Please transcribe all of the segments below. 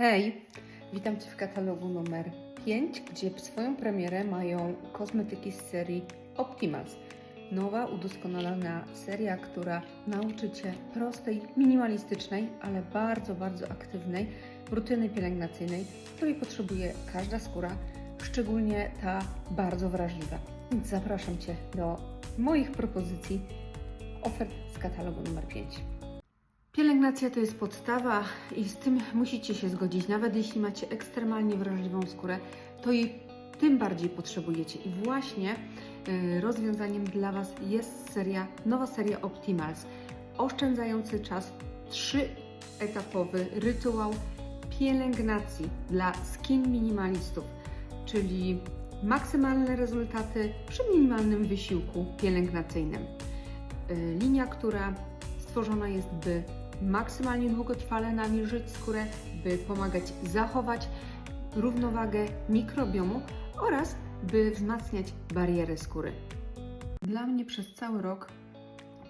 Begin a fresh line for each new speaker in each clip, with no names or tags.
Hej, witam Cię w katalogu numer 5, gdzie swoją premierę mają kosmetyki z serii Optimals. Nowa, udoskonalona seria, która nauczy Cię prostej, minimalistycznej, ale bardzo, bardzo aktywnej rutyny pielęgnacyjnej, której potrzebuje każda skóra, szczególnie ta bardzo wrażliwa. Więc zapraszam Cię do moich propozycji ofert z katalogu numer 5. Pielęgnacja to jest podstawa i z tym musicie się zgodzić. Nawet jeśli macie ekstremalnie wrażliwą skórę, to jej tym bardziej potrzebujecie. I właśnie y, rozwiązaniem dla Was jest seria, nowa seria Optimals, oszczędzający czas, trzyetapowy rytuał pielęgnacji dla skin minimalistów, czyli maksymalne rezultaty przy minimalnym wysiłku pielęgnacyjnym. Y, Linia, która stworzona jest, by maksymalnie długotrwale nawilżyć skórę, by pomagać zachować równowagę mikrobiomu oraz by wzmacniać barierę skóry. Dla mnie przez cały rok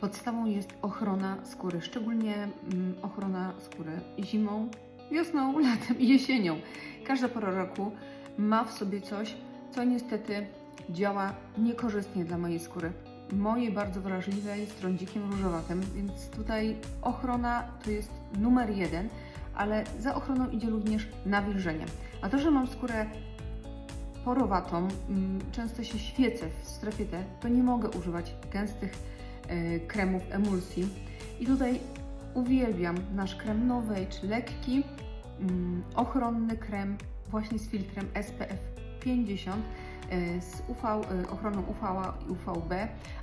podstawą jest ochrona skóry, szczególnie mm, ochrona skóry zimą, wiosną, latem i jesienią. Każda pora roku ma w sobie coś, co niestety działa niekorzystnie dla mojej skóry mojej bardzo wrażliwej z trądzikiem różowatym, więc tutaj ochrona to jest numer jeden, ale za ochroną idzie również nawilżenie. A to, że mam skórę porowatą, mm, często się świecę w strefie T, to nie mogę używać gęstych e, kremów emulsji. I tutaj uwielbiam nasz krem Novage, lekki, mm, ochronny krem właśnie z filtrem SPF 50 e, z UV, e, ochroną UV i UVB,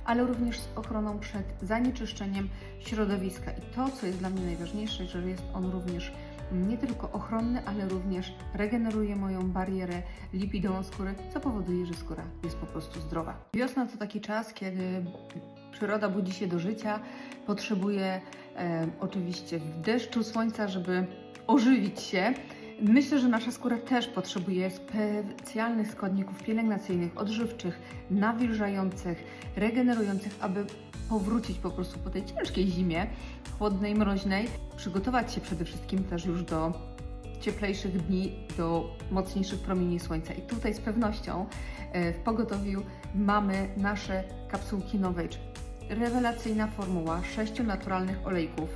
ale również z ochroną przed zanieczyszczeniem środowiska. I to, co jest dla mnie najważniejsze, że jest on również nie tylko ochronny, ale również regeneruje moją barierę lipidową skóry, co powoduje, że skóra jest po prostu zdrowa. Wiosna to taki czas, kiedy przyroda budzi się do życia, potrzebuje e, oczywiście deszczu słońca, żeby ożywić się. Myślę, że nasza skóra też potrzebuje specjalnych składników pielęgnacyjnych, odżywczych, nawilżających, regenerujących, aby powrócić po prostu po tej ciężkiej zimie, chłodnej, mroźnej, przygotować się przede wszystkim też już do cieplejszych dni, do mocniejszych promieni słońca. I tutaj z pewnością e, w pogotowiu mamy nasze kapsułki Novage. Rewelacyjna formuła sześciu naturalnych olejków,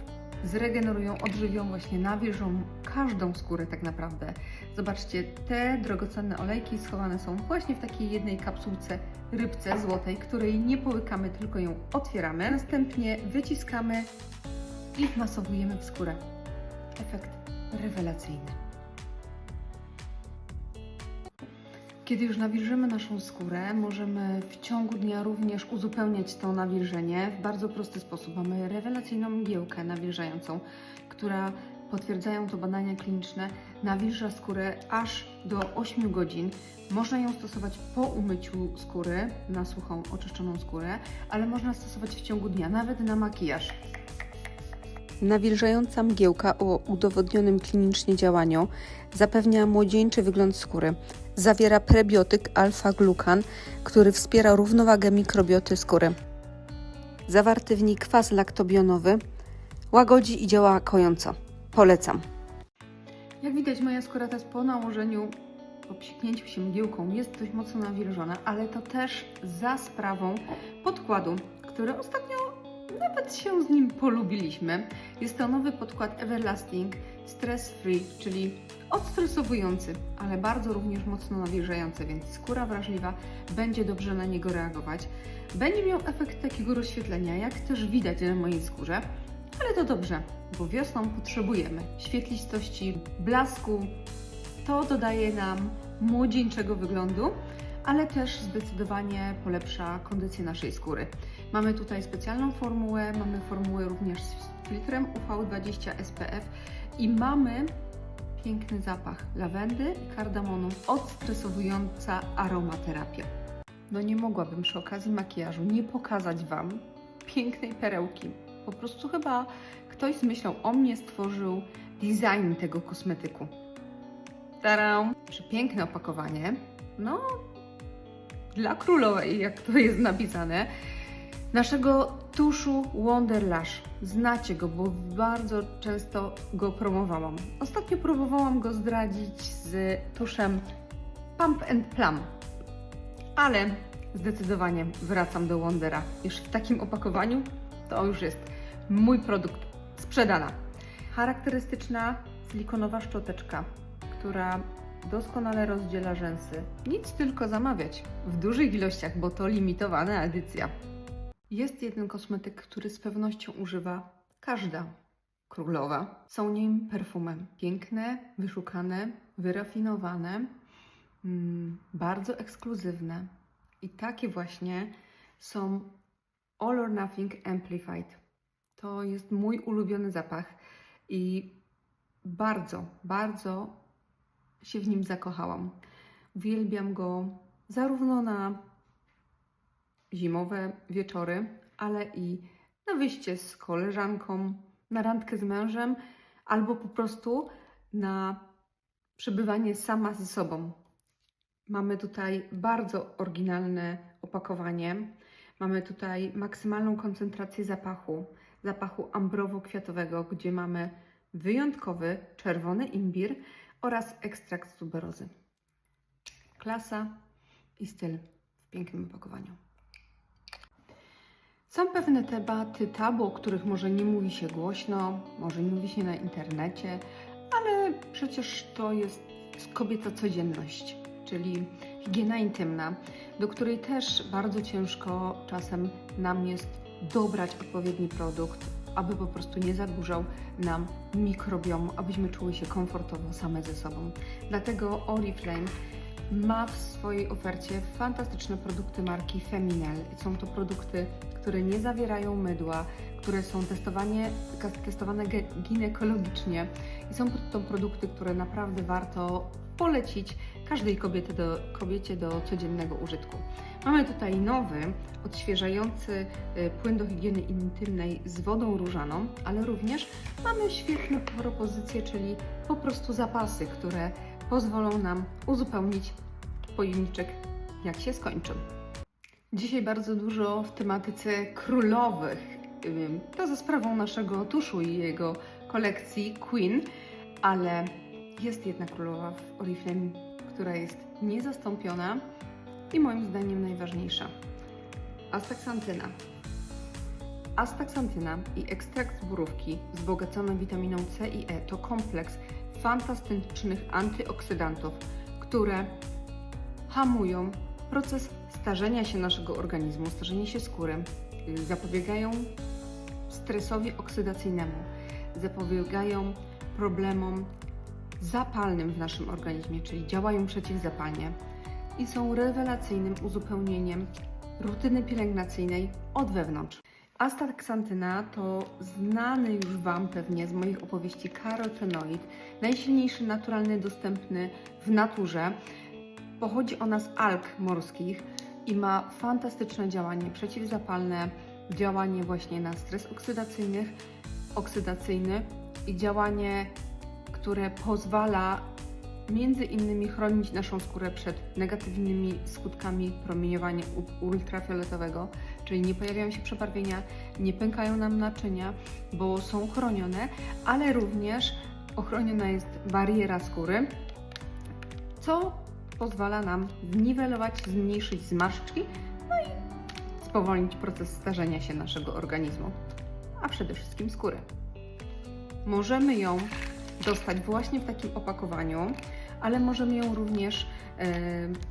zregenerują, odżywią, właśnie nawilżą każdą skórę tak naprawdę. Zobaczcie, te drogocenne olejki schowane są właśnie w takiej jednej kapsułce rybce złotej, której nie połykamy, tylko ją otwieramy. Następnie wyciskamy i wmasowujemy w skórę. Efekt rewelacyjny. Kiedy już nawilżymy naszą skórę, możemy w ciągu dnia również uzupełniać to nawilżenie w bardzo prosty sposób. Mamy rewelacyjną mgiełkę nawilżającą, która potwierdzają to badania kliniczne, nawilża skórę aż do 8 godzin. Można ją stosować po umyciu skóry, na suchą, oczyszczoną skórę, ale można stosować w ciągu dnia, nawet na makijaż.
Nawilżająca mgiełka o udowodnionym klinicznie działaniu zapewnia młodzieńczy wygląd skóry. Zawiera prebiotyk alfa-glukan, który wspiera równowagę mikrobioty skóry. Zawarty w niej kwas laktobionowy łagodzi i działa kojąco. Polecam.
Jak widać, moja skóra teraz po nałożeniu, po psiknięciu się mgiełką jest dość mocno nawilżona, ale to też za sprawą podkładu, który ostatnio nawet się z nim polubiliśmy. Jest to nowy podkład Everlasting Stress Free, czyli odstresowujący, ale bardzo również mocno nawilżający, więc skóra wrażliwa będzie dobrze na niego reagować. Będzie miał efekt takiego rozświetlenia, jak też widać na mojej skórze, ale to dobrze, bo wiosną potrzebujemy świetlistości, blasku. To dodaje nam młodzieńczego wyglądu, ale też zdecydowanie polepsza kondycję naszej skóry. Mamy tutaj specjalną formułę, mamy formułę również z filtrem UV20 SPF i mamy piękny zapach lawendy i kardamonu, odstresowująca aromaterapia. No nie mogłabym przy okazji makijażu nie pokazać Wam pięknej perełki. Po prostu chyba ktoś z myślą o mnie stworzył design tego kosmetyku. Taram! Przepiękne opakowanie. No, dla królowej, jak to jest napisane. Naszego tuszu Wonder Lash. Znacie go, bo bardzo często go promowałam. Ostatnio próbowałam go zdradzić z tuszem Pump and Plum. Ale zdecydowanie wracam do Wondera. Już w takim opakowaniu to już jest mój produkt sprzedana. Charakterystyczna silikonowa szczoteczka, która doskonale rozdziela rzęsy. Nic tylko zamawiać w dużych ilościach, bo to limitowana edycja. Jest jeden kosmetyk, który z pewnością używa każda królowa. Są nim perfumem. Piękne, wyszukane, wyrafinowane, mm, bardzo ekskluzywne. I takie właśnie są All or Nothing Amplified. To jest mój ulubiony zapach i bardzo, bardzo się w nim zakochałam. Uwielbiam go zarówno na zimowe wieczory, ale i na wyjście z koleżanką, na randkę z mężem, albo po prostu na przebywanie sama ze sobą. Mamy tutaj bardzo oryginalne opakowanie. Mamy tutaj maksymalną koncentrację zapachu, zapachu ambrowo-kwiatowego, gdzie mamy wyjątkowy czerwony imbir oraz ekstrakt z tuberozy. Klasa i styl w pięknym opakowaniu. Są pewne tematy tabu, o których może nie mówi się głośno, może nie mówi się na internecie, ale przecież to jest kobieca codzienność, czyli higiena intymna, do której też bardzo ciężko czasem nam jest dobrać odpowiedni produkt, aby po prostu nie zaburzał nam mikrobiomu, abyśmy czuły się komfortowo same ze sobą. Dlatego Oriflame ma w swojej ofercie fantastyczne produkty marki Feminel. Są to produkty, które nie zawierają mydła, które są testowane ginekologicznie i są to produkty, które naprawdę warto polecić każdej kobiety do, kobiecie do codziennego użytku. Mamy tutaj nowy, odświeżający y, płyn do higieny intymnej z wodą różaną, ale również mamy świetne propozycje, czyli po prostu zapasy, które pozwolą nam uzupełnić pojemniczek, jak się skończy. Dzisiaj bardzo dużo w tematyce królowych. To za sprawą naszego tuszu i jego kolekcji Queen, ale jest jedna królowa w Oriflame, która jest niezastąpiona i moim zdaniem najważniejsza. Astaksantyna. Astaksantyna i ekstrakt z borówki wzbogacony witaminą C i E to kompleks fantastycznych antyoksydantów, które hamują proces starzenia się naszego organizmu, starzenia się skóry, zapobiegają stresowi oksydacyjnemu, zapobiegają problemom zapalnym w naszym organizmie, czyli działają przeciwzapalnie i są rewelacyjnym uzupełnieniem rutyny pielęgnacyjnej od wewnątrz. Astaxantyna to znany już Wam pewnie z moich opowieści karotenoid, najsilniejszy naturalny dostępny w naturze. Pochodzi ona z alg morskich i ma fantastyczne działanie przeciwzapalne, działanie właśnie na stres oksydacyjny, oksydacyjny i działanie, które pozwala między innymi chronić naszą skórę przed negatywnymi skutkami promieniowania ultrafioletowego, czyli nie pojawiają się przebarwienia, nie pękają nam naczynia, bo są chronione, ale również ochroniona jest bariera skóry, co pozwala nam zniwelować, zmniejszyć zmarszczki, no i spowolnić proces starzenia się naszego organizmu, a przede wszystkim skóry. Możemy ją dostać właśnie w takim opakowaniu, ale możemy ją również e,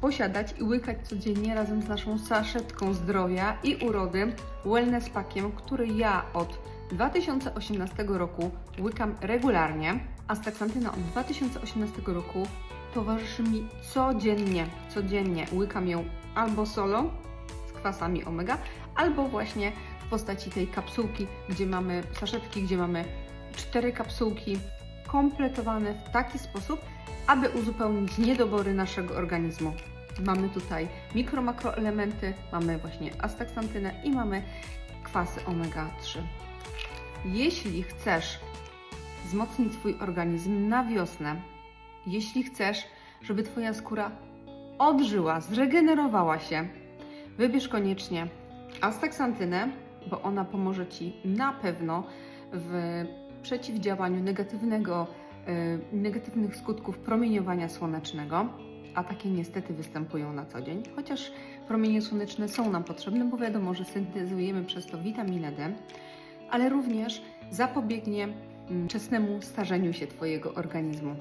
posiadać i łykać codziennie razem z naszą saszetką zdrowia i urody Wellness Packiem, który ja od 2018 roku łykam regularnie, a staksantyna od 2018 roku towarzyszy mi codziennie, codziennie łykam ją albo solo z kwasami omega, albo właśnie w postaci tej kapsułki, gdzie mamy saszetki, gdzie mamy cztery kapsułki kompletowane w taki sposób, aby uzupełnić niedobory naszego organizmu. Mamy tutaj mikro, makroelementy, mamy właśnie astaksantynę i mamy kwasy omega-3. Jeśli chcesz wzmocnić swój organizm na wiosnę, jeśli chcesz, żeby Twoja skóra odżyła, zregenerowała się, wybierz koniecznie astaksantynę bo ona pomoże Ci na pewno w przeciwdziałaniu negatywnego, negatywnych skutków promieniowania słonecznego, a takie niestety występują na co dzień, chociaż promienie słoneczne są nam potrzebne, bo wiadomo, że syntezujemy przez to witaminę D, ale również zapobiegnie mm, wczesnemu starzeniu się Twojego organizmu.